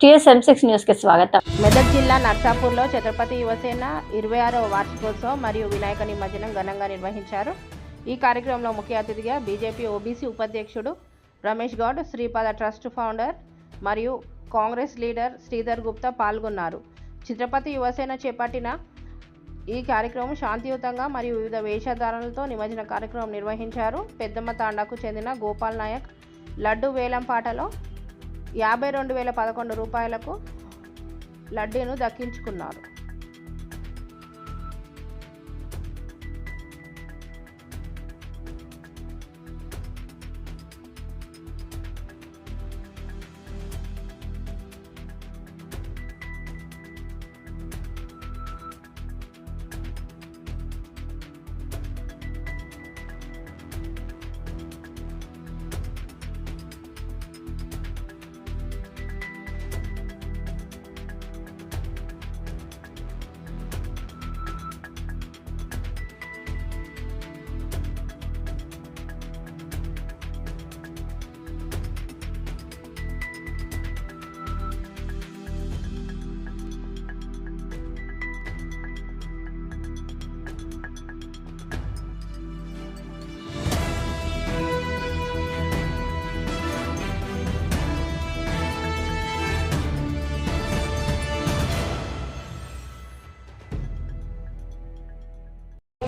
TSM six న్యూస్కి స్వాగతం. మెదక్ జిల్లా నర్సాపూర్లో ఛత్రపతి యువసేన ఇరవై ఆరవ వార్షికోత్సవం మరియు వినాయక నిమజ్జనం ఘనంగా నిర్వహించారు. ఈ కార్యక్రమంలో ముఖ్య అతిథిగా బీజేపీ ఓబీసీ ఉపాధ్యక్షుడు రమేష్ గౌడ్ శ్రీపాద ట్రస్ట్ ఫౌండర్ మరియు కాంగ్రెస్ లీడర్ శ్రీధర్ గుప్తా పాల్గొన్నారు. ఛత్రపతి యువసేన చేపట్టిన ఈ కార్యక్రమం శాంతియుతంగా మరియు వివిధ వేషధారణలతో నిమజ్జన కార్యక్రమం నిర్వహించారు. పెద్దమ్మ తాండాకు చెందిన గోపాల్ నాయక్ లడ్డు వేలం పాటలో యాభై రెండు వేల పదకొండు రూపాయలకు లడ్డీను దక్కించుకున్నారు.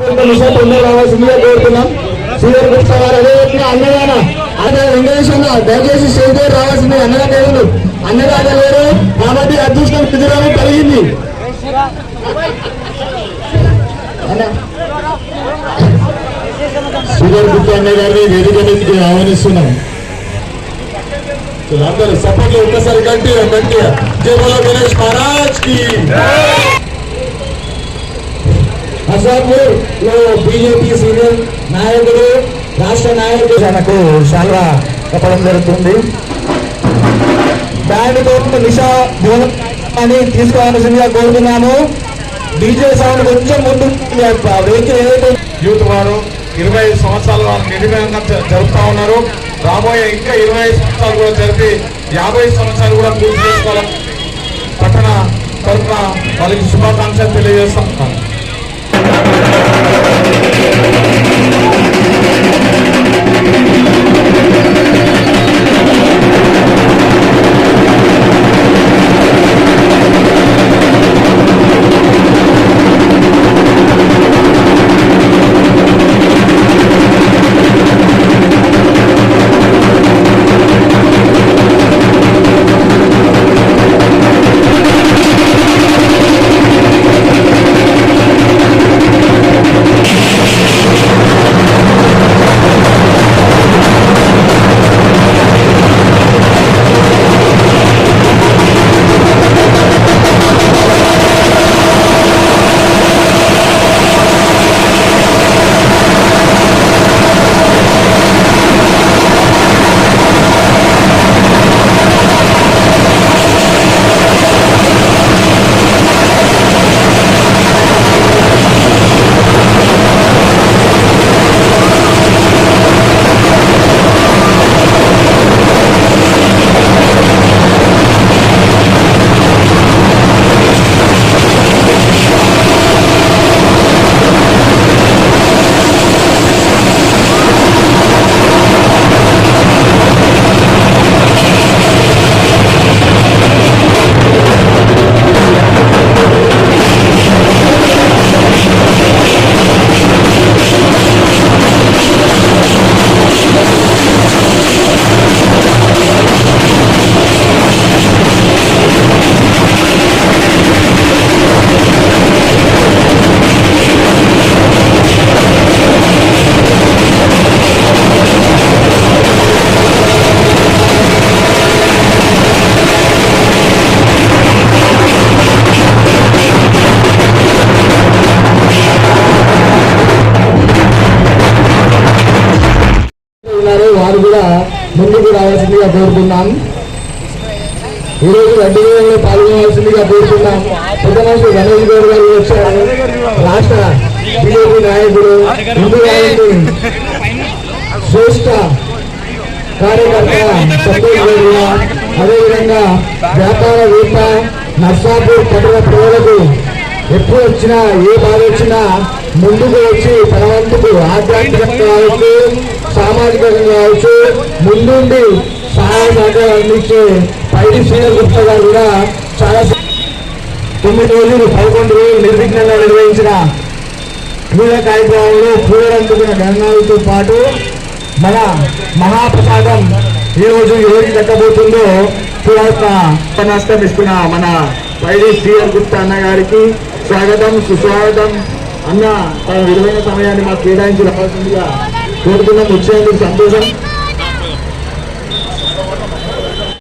ఒక్క నిమిషం తొందర రావాల్సిందిగా కోరుతున్నాం. శ్రీధర్ గుప్తా గారు అదేవిధంగా అన్నదాన. వెంకటేశ్వర దయచేసి స్టేజ్ దగ్గర రావాల్సింది అన్నదాన లేరు అన్నదాన లేరు కాబట్టి అదృష్టం కుదిరాలని కలిగింది. అన్న. గుప్తా అన్న గారిని వేదిక మీదకి ఆహ్వానిస్తున్నాం అందరూ సపోర్ట్లు ఒక్కసారి గట్టిగా గట్టిగా జయ గణేష్ మహారాజ్కి. అసాపూర్లో బీజేపీ సీనియర్ నాయకుడు రాష్ట్ర నాయకుడు తనకు చాలా చెప్పడం జరుగుతుంది. బ్యాండ్ నిషా అని తీసుకోవాల్సిందిగా కోరుతున్నాము. డీజే సౌండ్ కొంచెం ముందు వెహికల్ ఏదైతే యూత్ వారు ఇరవై ఐదు సంవత్సరాలు వారు నిర్వహంగా జ- జరుపుతా ఉన్నారు. రాబోయే ఇంకా ఇరవై ఐదు సంవత్సరాలు కూడా జరిపి యాభై సంవత్సరాలు కూడా పూర్తి చేసుకోవాలని పట్టణ తరఫున వాళ్ళకి శుభాకాంక్షలు తెలియజేస్తాం Thank you. వారు కూడా ముందుకు రావాల్సిందిగా కోరుతున్నాం. ఈరోజు రెడ్డి వేలంలో పాల్గొనవలసిందిగా కోరుతున్నాం. పెద్ద మనిషి గణేష్ గౌడ్ గారు వచ్చారు. రాష్ట్ర బీజేపీ నాయకుడు హిందూ నాయకుడు శ్రేష్ఠ కార్యకర్త సంతోష్ గౌడ్ కూడా అదేవిధంగా వ్యాపారవేత్త నర్సాపూర్ పట్టణ ప్రజలకు ఎప్పుడు వచ్చినా ఏ బాధ వచ్చినా ముందుకు వచ్చి తన వంతుకు ఆధ్యాత్మికత కావచ్చు సామాజికంగా కావచ్చు ముందుండి సహాయ సహకారం అందించే పైడి శ్రీధర్ గుప్తా గారు కూడా చాలా తొమ్మిది రోజులు పదకొండు రోజులు నిర్విఘ్నంగా నిర్వహించిన పూజ కార్యక్రమంలో పూజలు అందుకున్న గణనాలతో పాటు మన మహాప్రసాదం ఈ రోజు ఎవరికి దక్కబోతుందో చూడాల్సిన ఇస్తున్న మన వైడి శ్రీఆర్ గుప్తా అన్న గారికి స్వాగతం సుస్వాగతం. అన్న తన విలువైన సమయాన్ని మాకు కేటాయించి రావాల్సిందిగా కోరుతున్నాం వచ్చేందుకు సంతోషం